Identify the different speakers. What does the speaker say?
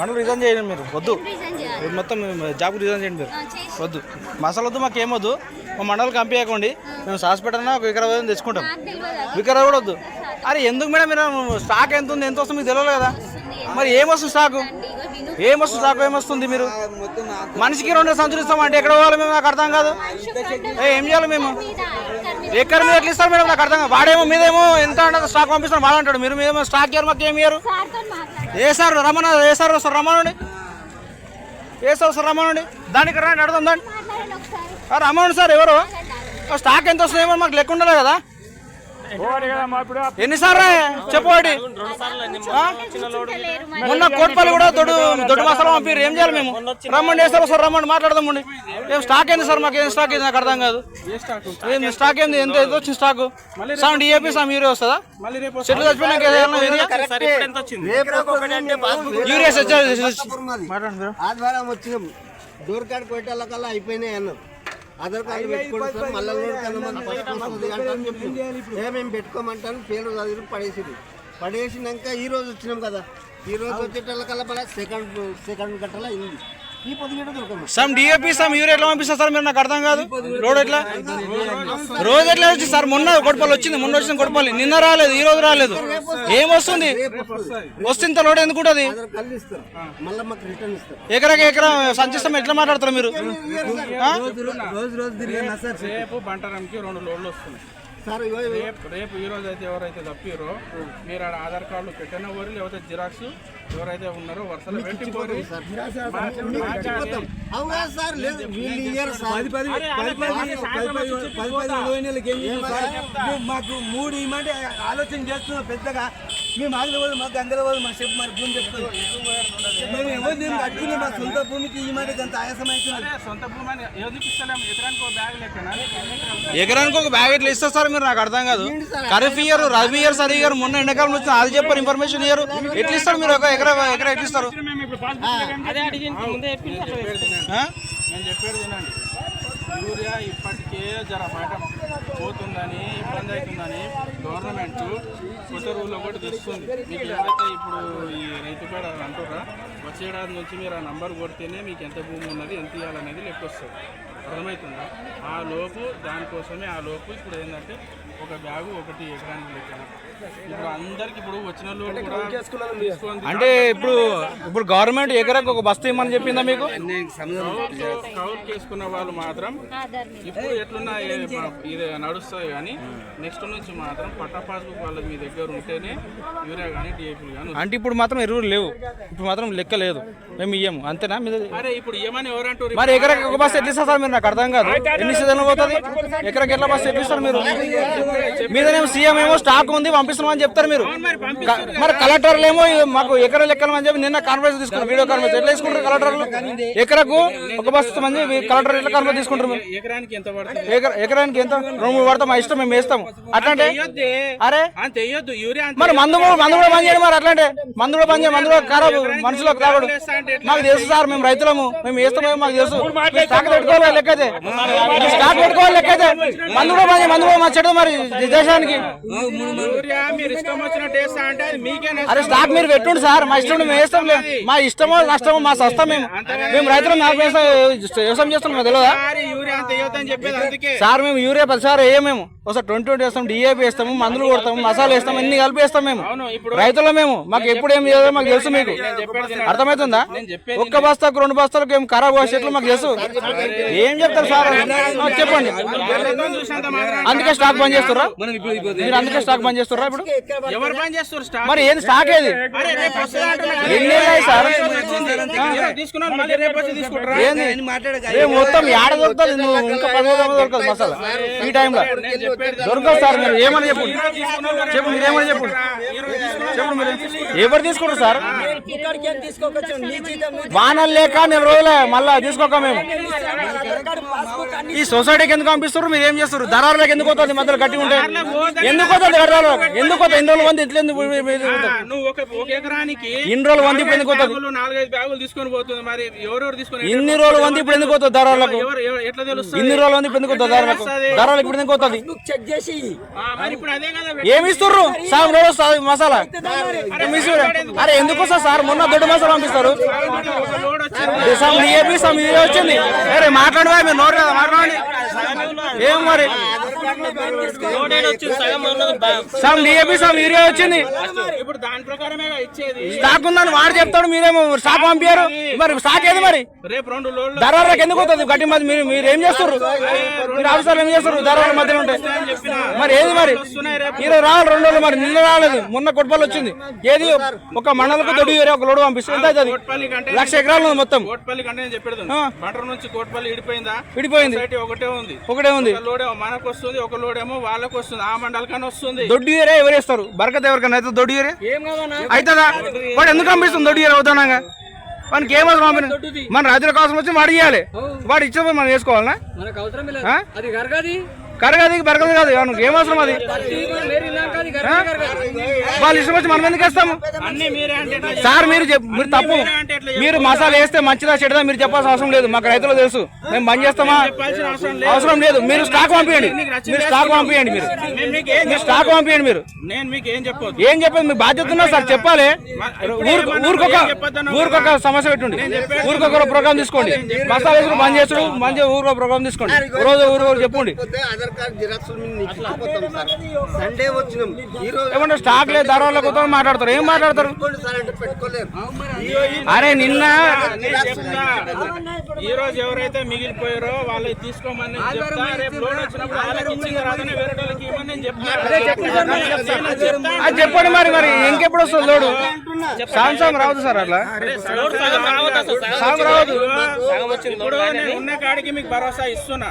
Speaker 1: మనం రిజైన్ చేయండి మీరు. వద్దు. మీరు మొత్తం జాబ్ రిజైన్ చేయండి మీరు. వద్దు. మసాలా వద్దు మాకు ఏమొద్దు మా మండలికి పంపించకండి మేము హాస్పిటల్ ఒక వికారాబాద్ తెచ్చుకుంటాం. వికారాబాద్ కూడా వద్దు. అరే ఎందుకు మేడం మీరు స్టాక్ ఎంత ఉంది ఎంత వస్తుంది మీకు తెలియదు కదా? మరి ఏమొస్తుంది స్టాకు ఏమొస్తుంది స్టాక్ ఏమొస్తుంది మీరు? మనిషికి రెండు సంచులు ఇస్తామంటే ఎక్కడ పోవాలి మేము? నాకు అర్థం కాదు. ఏ, చేయాలి మేము? ఎక్కడ మీద ఎట్లా ఇస్తారు మేడం? నాకు అర్థం కాదు. వాడేమో మీదేమో ఎంత అంటే స్టాక్ పంపిస్తాను వాడు అంటాడు మీరు మీదేమో స్టాక్ ఇయ్యారు మాకు ఏమి ఇయ్యారు. ఏ సార్ రమ్మన్న ఏ సార్ వస్తారు రమ్మనండి ఏ సార్ వస్తారు రమ్మనండి దానికి. రండి ఆ, రమ్మనండి సార్ ఎవరు? స్టాక్ ఎంత వస్తుందేమో మాకు లెక్క ఉండాలి కదా. ఎన్నిసార్లు?
Speaker 2: మరి
Speaker 1: మొన్న కోట్పల్లి కూడా దొడ్డు దొడ్డు మసాలా పంపారు ఏం చేయాలి మేము? రమ్మండి ఏ సార్ రమ్మండి మాట్లాడదామండి ఏం స్టాక్ ఏంది సార్ మాకు? ఏం స్టాక్ ఏంది? నాకు అర్థం కాదు. ఏంది స్టాక్ ఏంది? ఎంత ఎంత వచ్చింది stock sir DAP sir urea వస్తుందా? చెట్లు చచ్చిపోయినాక యూరియా మీరు
Speaker 3: ఆదివారం వచ్చినాం. డోర్ కార్డ్ కొట్టేళ్ళకల్లా అయిపోయినాయి అన్నారు ఆధార్ కార్డు పెట్టుకోండి సార్ మళ్ళీ కన్నా మేము పెట్టుకోమంటాను పేరు చదివి పడేసింది పడేసినాక ఈ రోజు వచ్చినాం కదా. ఈ రోజు వచ్చేటోళ్ళకల్లా పడ సెకండ్ సెకండ్ గంటల అయింది.
Speaker 1: సమ్ డిఏపీ సమ్ యూరియా ఎట్లా పంపిస్తారు సార్ మీరు? నాకు అర్థం కాదు. రోడ్ ఎట్లా? రోజు ఎట్లా వచ్చి సార్? మొన్న గొడపల్లి వచ్చింది. మొన్న వచ్చింది గొడపల్లి నిన్న రాలేదు ఈ రోజు రాలేదు. ఏం వస్తుంది? వస్తుంది లోడ్ ఎందుకు ఉంటుంది?
Speaker 3: ఆధార్
Speaker 1: ఎకరాకి ఎకరా సంచిస్తాం. ఎట్లా మాట్లాడతారు మీరు?
Speaker 4: రేపు రెండు లోడ్లు వస్తున్నాయి. రేపు ఈ రోజు అయితే ఎవరైతే తప్పిరో మీరు ఆడ ఆధార్ కార్డులు పెట్టిన ఊరు లేకపోతే జిరాక్స్ ఎవరైతే ఉన్నారో వరుసలో పెట్టి పోరు.
Speaker 3: అవును కదా సార్ లేదు. వీళ్ళు ఇయ్యరు సార్.
Speaker 5: మాకు మూడు ఇమ్మంటే ఆలోచన చేస్తున్నాం పెద్దగా. మేము ఆగిన వాళ్ళు మాకు గంగల వాళ్ళు మా చెప్పు మరి భూమి చెప్తాం. మేము ఎవరు మేము కట్టుకునే మా సొంత భూమికి ఇమ్మంటే అంత ఆయాసం అవుతున్నది
Speaker 4: సొంత భూమి అని ఎందుకు ఇస్తలేము? ఎకరానికి ఒక బ్యాగ్ లెక్కన?
Speaker 1: ఎకరానికి ఒక బ్యాగ్ ఎట్లా ఇస్తారు సార్ మీరు? నాకు అర్థం కాదు. ఖరీఫ్ ఇయ్యరు రబీ ఇయర్ సరి ఇయర్ మొన్న ఎండాకాలం వచ్చిన అది చెప్పారు ఇన్ఫర్మేషన్ ఇయ్యరు. ఎట్లా ఇస్తారు మీరు? ఒక ఎకరా ఎకరా ఆ?
Speaker 4: నేను చెప్పేది వినండి. యూరియా ఇప్పటికే జర బయట పోతుందని ఇబ్బంది అవుతుందని గవర్నమెంట్ కొత్త రూల్ ఒకటి తెస్తుంది. మీకు ఏదైతే ఇప్పుడు ఈ రైతు పేడ అంటుర్రా వచ్చే ఏడాది నుంచి మీరు ఆ నంబర్ కొడితేనే మీకు ఎంత భూమి ఉన్నది ఎంత ఇవ్వాలనేది లెక్క వస్తుంది. అర్థమవుతుందా? ఆ లోపు దానికోసమే ఆ లోపు ఇప్పుడు ఏంటంటే ఒక బ్యాగు ఒకటి ఎకరానికి లెక్కన. ఇప్పుడు అందరికి ఇప్పుడు వచ్చిన తీసుకొని
Speaker 1: అంటే ఇప్పుడు ఇప్పుడు గవర్నమెంట్ ఎకరాకి ఒక బస్తా ఇమ్మని చెప్పిందా మీకు?
Speaker 4: కౌలు చేసుకున్న వాళ్ళు మాత్రం ఇప్పుడు ఎట్లున్నా ఇది నడుస్తుంది కానీ నెక్స్ట్ నుంచి మాత్రం పట్టా పాస్బుక్ వాళ్ళకి మీ దగ్గర ఉంటేనే యూరియా కానీ డిఏపీలు కానీ
Speaker 1: అంటే ఇప్పుడు మాత్రం ఎరువులు లేవు. ఇప్పుడు మాత్రం లెక్క లేదు మేము ఇయ్యము. అంతేనా? మీద
Speaker 4: అరే ఇప్పుడు ఏమని ఎవరంటారు
Speaker 1: మరి ఎకరాకి ఒక బస్సు ఎట్లా సార్ మీరు? నాకు అర్థం కాదు. ఎన్ని సీజన్లు పోతుంది? ఎకరాకి ఎట్లా బస్సు ఎట్లా ఇస్తారు మీరు మీదనేమో సీఎం ఏమో స్టాక్ ఉంది పంపిస్తున్నామని చెప్తారు మీరు. మరి కలెక్టర్లు ఏమో మాకు ఎకరా లెక్కలు అని చెప్పి నిన్న కాన్ఫరెన్స్ తీసుకున్నారు. వీడియో కాన్ఫరెన్స్ ఎట్లా తీసుకుంటారు కలెక్టర్లు? ఎకరకు ఒక బస్సు మంది కలెక్టర్ ఎట్లా కాన్ఫరెన్స్ తీసుకుంటారు
Speaker 4: ఎకరానికి ఎంత
Speaker 1: రెండు మూడు పడతాం మా ఇష్టం మేము వేస్తాము. అట్లాంటే. అరే? మరి మందు మందు కూడా బంద్ చేయండి మరి అట్లాంటే. మందు కూడా బంద్ చేయండి. మందు కూడా ఖరాబ్. మనుషులకు మాకు తెలుసు సార్ మేము రైతులము. మేము వేస్తామో మాకు తెలుసు. స్టాక్ పెట్టుకోవాలి లెక్కైతే. స్టాక్ పెట్టుకోవాలి లెక్కైతే. మందు కూడా మందు కూడా మా చెడు మరి దేశానికి.
Speaker 4: మీకే.
Speaker 1: అరే స్టాక్ మీరు పెట్టుండి సార్. మా ఇష్టం మేము వేస్తాం లేదు మా ఇష్టమో నష్టమో మా సస్తా మేము. మేము రైతులు నాకు వ్యవసాయం చేస్తున్నాం మాకు తెలియదా?
Speaker 4: సారీ యూరియా
Speaker 1: సార్ మేము యూరియా పదిసారి వేయమేము ఒకసారి ట్వంటీ ట్వంటీ వేస్తాం డిఏపి వేస్తాము మందులు కొడతాము మసాలా వేస్తాము అన్ని కలిపి వేస్తాం మేము.
Speaker 4: అవును ఇప్పుడు
Speaker 1: రైతులు మేము. మాకు ఎప్పుడు ఏం చేయాలో మాకు తెలుసు మీకు. అర్థమవుతుందా? ఒక్క బస్తాకు రెండు బస్తాలకు ఏం ఖరాబ్ వచ్చేట్లు మాకు తెలుసు. ఏం చెప్తారు సార్? చెప్పండి. అందుకే స్టాక్ బంద్ చేస్తారా మీరు అందుకే స్టాక్ బంద్ చేస్తారా ఇప్పుడు?
Speaker 4: ఎవరు పని చేస్తారు స్టాక్?
Speaker 1: మరి ఏది స్టాక్ ఏది. ఎన్ని సార్?
Speaker 4: ఎవరు తీసుకున్నారు? మళ్ళీ రేపు వచ్చి తీసుకుంటారా?
Speaker 1: ఏంది? రేపు మొత్తం ఏడ దొరుకుతుంది? ఇంకా పది దొరకదు మసాలా. ఈ టైంలో. దొరకదు సార్ మీరు ఏమని చెప్పు? చెప్పు మీరు ఏమని చెప్పు? చెప్పు మీరు ఎవరు తీసుకుంటారు సార్? వానలు లేక నెల రోజులే మళ్ళా తీసుకోక మేము. ఈ సొసైటీకి ఎందుకు పంపిస్తారు మీరు ఏం చేస్తారు దళారులకు ఎందుకు పోతుంది మధ్యలో గట్టి ఉంటే? ఎందుకు పోతుంది దళారులకు? ఎందుకు పోతుంది ఇన్ని రోజులు మంది
Speaker 4: ఎకరానికి
Speaker 1: ఇన్ని రోజులు మంది ఇప్పుడు ఎందుకు
Speaker 4: తీసుకొని
Speaker 1: ఇన్ని రోజులు ఉంది ఇప్పుడు ఎందుకు
Speaker 4: ఎవరు ఎవరు- ఎట్లా తెలుస్తుంది?
Speaker 1: ఇన్ని రోజులు ఉంది ఇప్పుడు ఎందుకు పోతుంది ధరలకు ధరలకు ఇప్పుడు ఎందుకు పోతుంది
Speaker 4: ఆ, మరి ఇప్పుడు అదే కదా
Speaker 1: ఏమి ఇస్తుర్రు సాగు రోజు సా- మసాలా? అరే ఎందుకు వస్తారు సార్ మొన్న దొడ్డు మసాలా పంపిస్తారు
Speaker 4: లోడ్ వచ్చింది
Speaker 1: అరే మాట్లాడవా మీరు నోరు కదా మాట్లాడండి ఏం మరి సమ్ డిఏపి సమ్ యూరియా వచ్చింది
Speaker 4: ఇప్పుడు దాని ప్రకారమే ఇచ్చేది.
Speaker 1: స్టాక్ ఉందని వాడు చెప్తాడు మీరేమో స్టాక్ పంపించారు మరి స్టాక్ ఏది మరి?
Speaker 4: రేపు రెండు లోడ్లు
Speaker 1: ధరలకు ఎందుకు వస్తుంది? గట్టి మధ్య మీరు మీరు ఏం చేస్తారు మీరు అవసరం ఏం చేస్తారు ధరల మధ్యలో ఉంటాయి మరి ఏది మరి? ఈరోజు రావాలి రెండు రోజులు మరి. నిన్న రాలేదు. మొన్న కొట్పల్లి వచ్చింది. ఏది? ఒక మండలకు దొడ్డి యూరియా ఒక లోడు పంపిస్తే ఎంత అవుతుంది?
Speaker 4: కోట్పల్లి కంటే
Speaker 1: లక్ష ఎకరాలు ఉంది మొత్తం.
Speaker 4: కోట్పల్లి కంటే నేను చెప్పేది బంటర్ నుంచి కోట్పల్లి ఇడిపోయిందా?
Speaker 1: విడిపోయింది
Speaker 4: సొసైటీ ఒకటే ఉంది.
Speaker 1: ఒకటే ఉంది.
Speaker 4: లోడేమో మనకు వస్తుంది ఒక లోడేమో వాళ్ళకు వస్తుంది ఆ మండలకన్నా వస్తుంది.
Speaker 1: దొడ్డి యూరియా ఎవరు వేస్తారు? బరకత ఎవరికైనా అయితే దొడ్డి యూరియా అవుతుందా వాడు ఎందుకు పంపిస్తుంది దొడ్డి యూరియా అవుతానాగా? వానికి ఏమవసరం పంపిన మన రైతుల కోసం వచ్చి వాడు ఇవ్వాలి వాడు ఇచ్చేపోయి మనం వేసుకోవాలనా?
Speaker 6: అవసరం
Speaker 1: కరగది బరకది కాదు. అది
Speaker 6: మేరీ లంక అది?
Speaker 1: వాళ్ళు ఇష్టం వచ్చి మనం ఎందుకు వేస్తాము?
Speaker 4: అన్ని మీరే అంటే ఎట్లా
Speaker 1: సార్ మీరు చెప్- మీరు తప్పు. మీరు మసాలా వేస్తే మంచిదా చెడుదా మీరు చెప్పాల్సిన అవసరం లేదు. మాకు రైతులు తెలుసు. మేము బంద్ చేస్తామా?
Speaker 4: చెప్పాల్సిన అవసరం లేదు.
Speaker 1: అవసరం లేదు. మీరు స్టాక్ పంపించండి మీరు స్టాక్ పంపించండి మీరు.
Speaker 4: నేను మీకు ఏం
Speaker 1: మీరు స్టాక్ పంపించండి మీరు.
Speaker 4: నేను మీకు ఏం
Speaker 1: ఏం చెప్పేది? మీ బాధ్యత ఉన్నా సార్ చెప్పాలి. ఊరికి ఊరికొక ఊరికొక సమస్య పెట్టుండి. ఊరికొక ప్రోగ్రామ్ తీసుకోండి. మసాలా వేసుకుని బంద్ చేసుడు మంచిగా ఊరికొక ప్రోగ్రామ్ తీసుకోండి. రోజు ఊరు చెప్పండి.
Speaker 3: ఆధార్ కార్డ్ సండే వచ్చినాం. ఈ రోజు
Speaker 1: స్టాక్ లేదు ధరల కొత్త మాట్లాడతారు? ఏం మాట్లాడతారు? అరే నిన్న
Speaker 4: ఈ రోజు ఎవరైతే మిగిలిపోయారో వాళ్ళకి తీసుకోమని
Speaker 1: చెప్పండి మరి మరి ఇంకెప్పుడు వస్తుంది లోడు? సాంసం రావద్దు సార్ అట్లా? సాగు రావద్దు
Speaker 4: ఉన్న కాడికి మీకు భరోసా ఇస్తున్నా.